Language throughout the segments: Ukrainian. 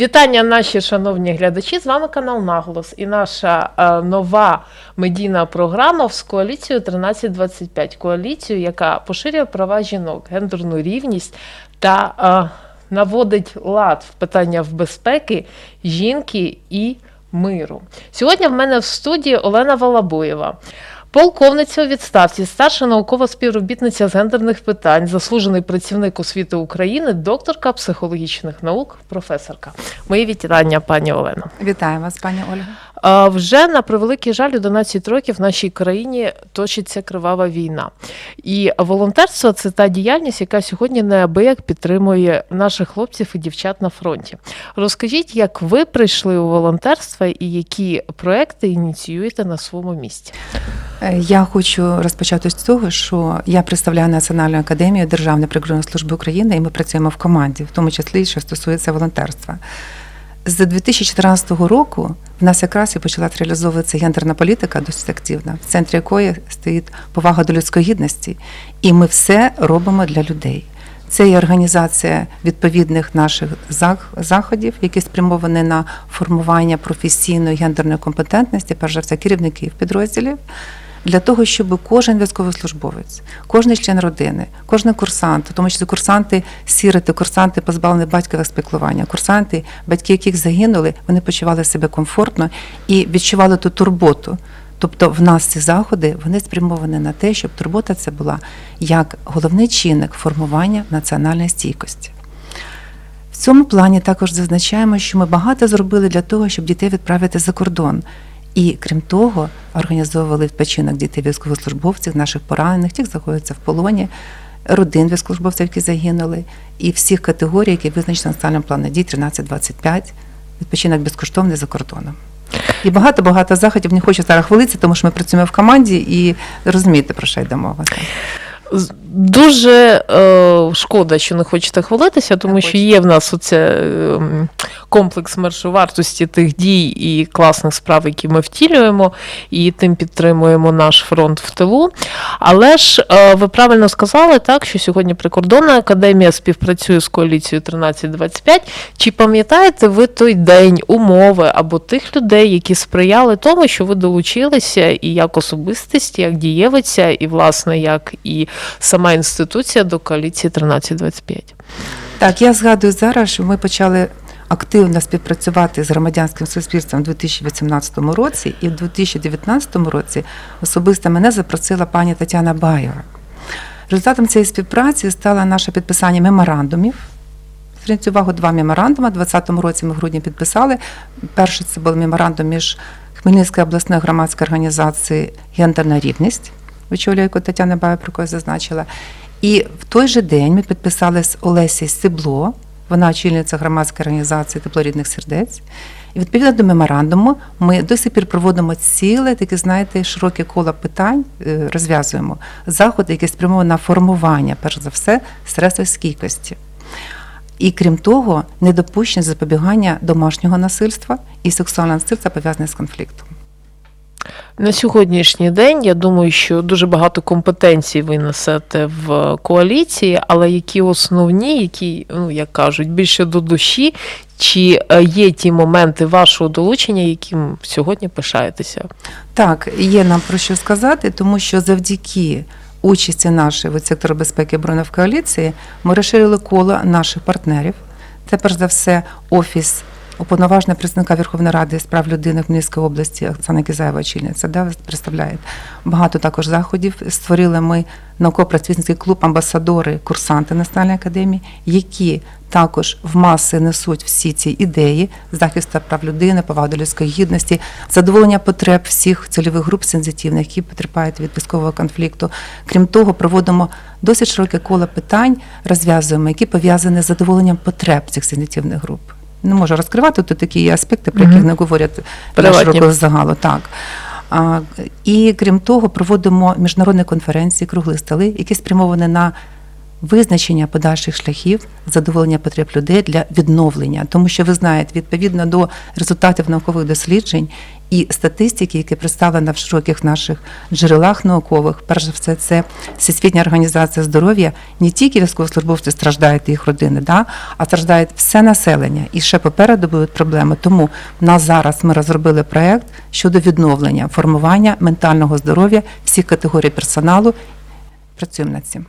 Вітання, наші шановні глядачі. З вами канал Наголос і наша е, нова медійна програма з коаліцією 1325. Коаліцію, яка поширює права жінок, гендерну рівність та е, наводить лад в питання в безпеки жінки і миру. Сьогодні в мене в студії Олена Валабоєва. Полковниця у відставці, старша наукова співробітниця з гендерних питань, заслужений працівник освіти України, докторка психологічних наук, професорка. Мої вітання, пані Олено. Вітаю вас, пані Ольга. Вже на превеликий жаль, 11 років в нашій країні точиться кривава війна. І волонтерство це та діяльність, яка сьогодні неабияк підтримує наших хлопців і дівчат на фронті. Розкажіть, як ви прийшли у волонтерство і які проекти ініціюєте на своєму місці? Е, Я хочу розпочати з того, що я представляю Національну академію Державної прикордонної служби України, і ми працюємо в команді, в тому числі, що стосується волонтерства. З 2014 року в нас якраз і почала реалізовуватися гендерна політика досить активна, в центрі якої стоїть повага до людської гідності, і ми все робимо для людей. Це є організація відповідних наших заходів, які спрямовані на формування професійної гендерної компетентності, перш за все, керівників підрозділів, для того, щоб кожен військовослужбовець, кожен член родини, кожен курсант, тому числі курсанти сіроти, курсанти позбавлені батькового спілкування, курсанти, батьки яких загинули, вони почували себе комфортно і відчували ту турботу. Тобто в нас ці заходи вони спрямовані на те, щоб турбота це була як головний чинник формування національної стійкості. В цьому плані також зазначаємо, що ми багато зробили для того, щоб дітей відправити за кордон. І крім того, організовували відпочинок дітей військовослужбовців, наших поранених, тих знаходяться в полоні, родин військовослужбовців, які загинули, і всіх категорій, які визначені національним планом дій 13-25, відпочинок безкоштовний за кордоном. І багато багато заходів не хочу зараз хвалитися, тому що ми працюємо в команді і розумієте, про що йде мова. Дуже е, шкода, що не хочете хвалитися, тому Не що хочу. є в нас оце е, комплекс маршовартості тих дій і класних справ, які ми втілюємо, і тим підтримуємо наш фронт в тилу. Але ж е, ви правильно сказали, так що сьогодні прикордонна академія співпрацює з коаліцією 1325. Чи пам'ятаєте ви той день, умови або тих людей, які сприяли тому, що ви долучилися і як особистість, як дієвиця, і власне як і сама інституція до коаліції 1325? Так, я згадую зараз, що ми почали активно співпрацювати з громадянським суспільством у 2018 році, і в 2019 році особисто мене запросила пані Тетяна Баєва. Результатом цієї співпраці стало наше підписання меморандумів. Зверніть увагу, два меморандуми. У 2020 році ми в грудні підписали. Перший це був меморандум між Хмельницькою обласною громадською організацією Гендерна рівність, очолює яку Тетяна Баєва, про яку зазначила. І в той же день ми підписали з Олесі Сибло, вона очільниця громадської організації Тепло рідних сердець. І відповідно до меморандуму ми до сих пір проводимо ціле таке, знаєте, широке коло питань, е, розв'язуємо заходи, які спрямовані на формування, перш за все, стресостійкості. І крім того, недопущення запобігання домашнього насильства і сексуального насильства пов'язане з конфліктом. На сьогоднішній день я думаю, що дуже багато компетенцій ви несете в коаліції, але які основні, які, ну як кажуть, більше до душі, чи е, є ті моменти вашого долучення, яким сьогодні пишаєтеся? Так, є нам про що сказати, тому що завдяки участі нашої від сектору безпеки оборони в коаліції ми розширили коло наших партнерів. Це перш за все офіс уповноваженого представника Верховної Ради з прав людини в Хмельницькій області Оксана Кізаєва очільниця, да, представляє. Багато також заходів створили ми науково-працівницький клуб амбасадори, курсанти Національної академії, які також в маси несуть всі ці ідеї захисту прав людини, поваги до людської гідності, задоволення потреб всіх цільових груп сензитивних, які потерпають від військового конфлікту. Крім того, проводимо досить широке коло питань, розв'язуємо, які пов'язані з задоволенням потреб цих сензитивних груп. Не можу розкривати тут такі аспекти, про які не говорять для широкого загалу. Так. А, І крім того, проводимо міжнародні конференції, круглі столи, які спрямовані на визначення подальших шляхів задоволення потреб людей для відновлення, тому що ви знаєте, відповідно до результатів наукових досліджень і статистики, які представлена в широких наших джерелах наукових, перш за все, це Всесвітня організація здоров'я. Не тільки військовослужбовці страждають їх родини, да, а страждає все населення. І ще попереду будуть проблеми. Тому в нас зараз ми розробили проект щодо відновлення формування ментального здоров'я всіх категорій персоналу. Працюємо над цим.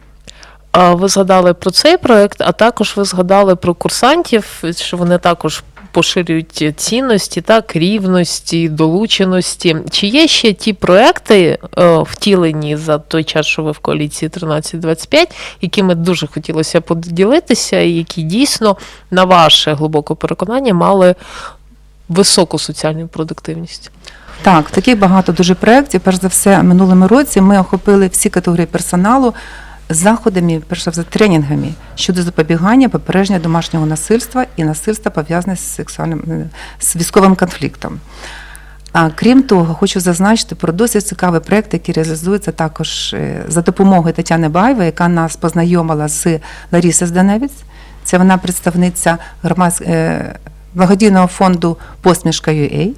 Ви згадали про цей проект, а також ви згадали про курсантів, що вони також поширюють цінності, так, рівності, долученості. Чи є ще ті проекти, е, втілені за той час, що ви в коаліції 1325, якими дуже хотілося поділитися, і які дійсно, на ваше глибоке переконання, мали високу соціальну продуктивність? Так, таких багато дуже проєктів. Перш за все, минулому році ми охопили всі категорії персоналу заходами, перш за тренінгами щодо запобігання попередження домашнього насильства і насильства пов'язане з сексуальним е, з військовим конфліктом. А крім того, хочу зазначити про досить цікавий проєкт, який реалізується також е, за допомогою Тетяни Баєвої, яка нас познайомила з Ларісою Зданевець. Це вона представниця громадсь... е, благодійного фонду Посмішка UA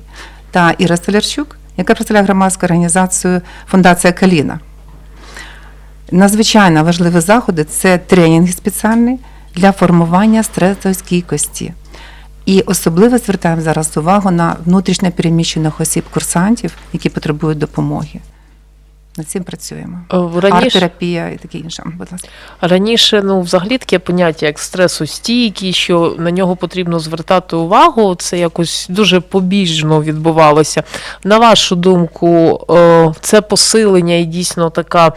та Іра Столярчук, яка представляє громадську організацію Фундація Каліна. Надзвичайно важливі заходи це тренінги спеціальні для формування стресостійкості. І особливо звертаємо зараз увагу на внутрішньо переміщених осіб курсантів, які потребують допомоги. Над цим працюємо. Е, Раніше, Арт-терапія і таке інше. Будь ласка. Раніше, ну, взагалі таке поняття, як стресостійкість, що на нього потрібно звертати увагу, це якось дуже побіжно відбувалося. На вашу думку, е, це посилення і дійсно така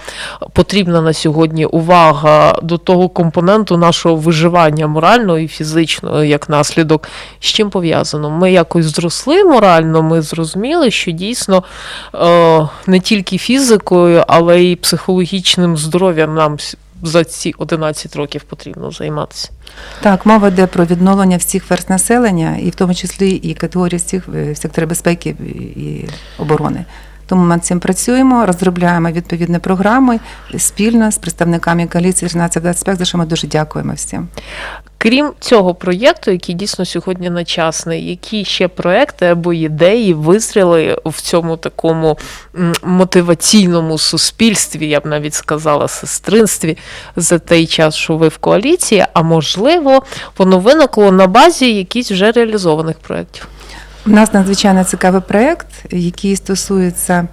потрібна на сьогодні увага до того компоненту нашого виживання морального і фізичного як наслідок. З чим пов'язано? Ми якось зросли морально, ми зрозуміли, що дійсно е, не тільки фізикою, але й психологічним здоров'ям нам за ці 11 років потрібно займатися. Так, мова йде про відновлення всіх верст населення, і в тому числі і категорії всіх сектора безпеки і оборони. Тому ми над цим працюємо, розробляємо відповідні програми спільно з представниками коаліції 1325, за що ми дуже дякуємо всім. Крім цього проєкту, який дійсно сьогодні начасний, які ще проекти або ідеї вистріли в цьому такому мотиваційному суспільстві, я б навіть сказала, сестринстві за той час, що ви в коаліції, а можливо, воно виникло на базі якісь вже реалізованих проєктів. У нас надзвичайно цікавий проєкт, який стосується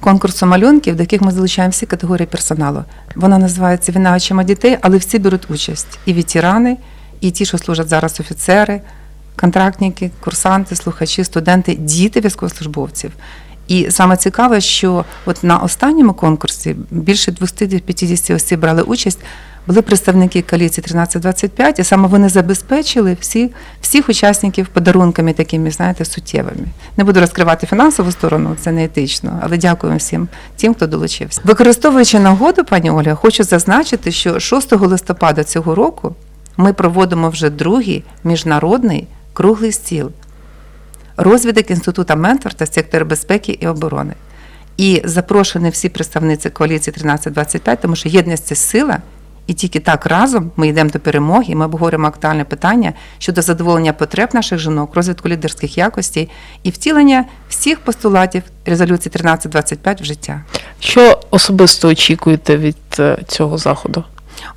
конкурсу малюнків, до яких ми залучаємо всі категорії персоналу. Вона називається Війна очима дітей, але всі беруть участь. І ветерани, і ті, що служать зараз офіцери, контрактники, курсанти, слухачі, студенти, діти військовослужбовців. І саме цікаве, що от на останньому конкурсі більше 250 осіб брали участь. Були представники коаліції 1325, і саме вони забезпечили всі, всіх учасників подарунками такими, знаєте, суттєвими. Не буду розкривати фінансову сторону, це не етично, але дякуємо всім тим, хто долучився. Використовуючи нагоду, пані Оля, хочу зазначити, що 6 листопада цього року ми проводимо вже другий міжнародний круглий стіл розвідок Інституту менторства сектору безпеки і оборони. І запрошені всі представниці коаліції 1325, тому що єдність це сила, і тільки так разом ми йдемо до перемоги, і ми обговорюємо актуальне питання щодо задоволення потреб наших жінок, розвитку лідерських якостей і втілення всіх постулатів резолюції 1325 в життя. Що особисто очікуєте від е, цього заходу?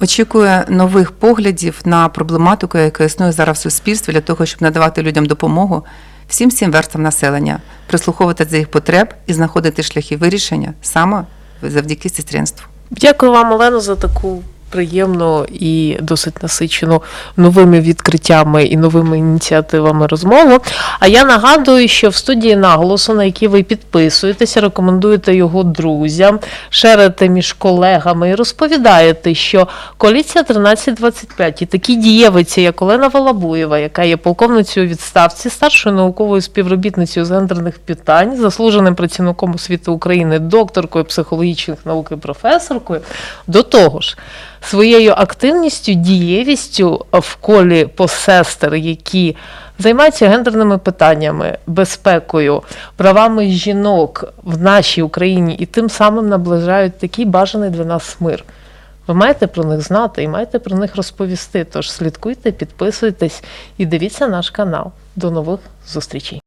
Очікує нових поглядів на проблематику, яка існує зараз в суспільстві, для того, щоб надавати людям допомогу всім всім верствам населення, прислуховувати до їх потреб і знаходити шляхи вирішення саме завдяки сестринству. Дякую вам, Олено, за таку приємну і досить насичену новими відкриттями і новими ініціативами розмову. А я нагадую, що в студії наголосу, на який ви підписуєтеся, рекомендуєте його друзям, шерите між колегами і розповідаєте, що коаліція 1325 і такі дієвиці, як Олена Волобуєва, яка є полковницею відставці, старшою науковою співробітницею з гендерних питань, заслуженим працівником освіти України, докторкою психологічних наук і професоркою, до того ж. Своєю активністю, дієвістю в колі посестер, які займаються гендерними питаннями, безпекою, правами жінок в нашій Україні і тим самим наближають такий бажаний для нас мир. Ви маєте про них знати і маєте про них розповісти. Тож слідкуйте, підписуйтесь і дивіться наш канал. До нових зустрічей.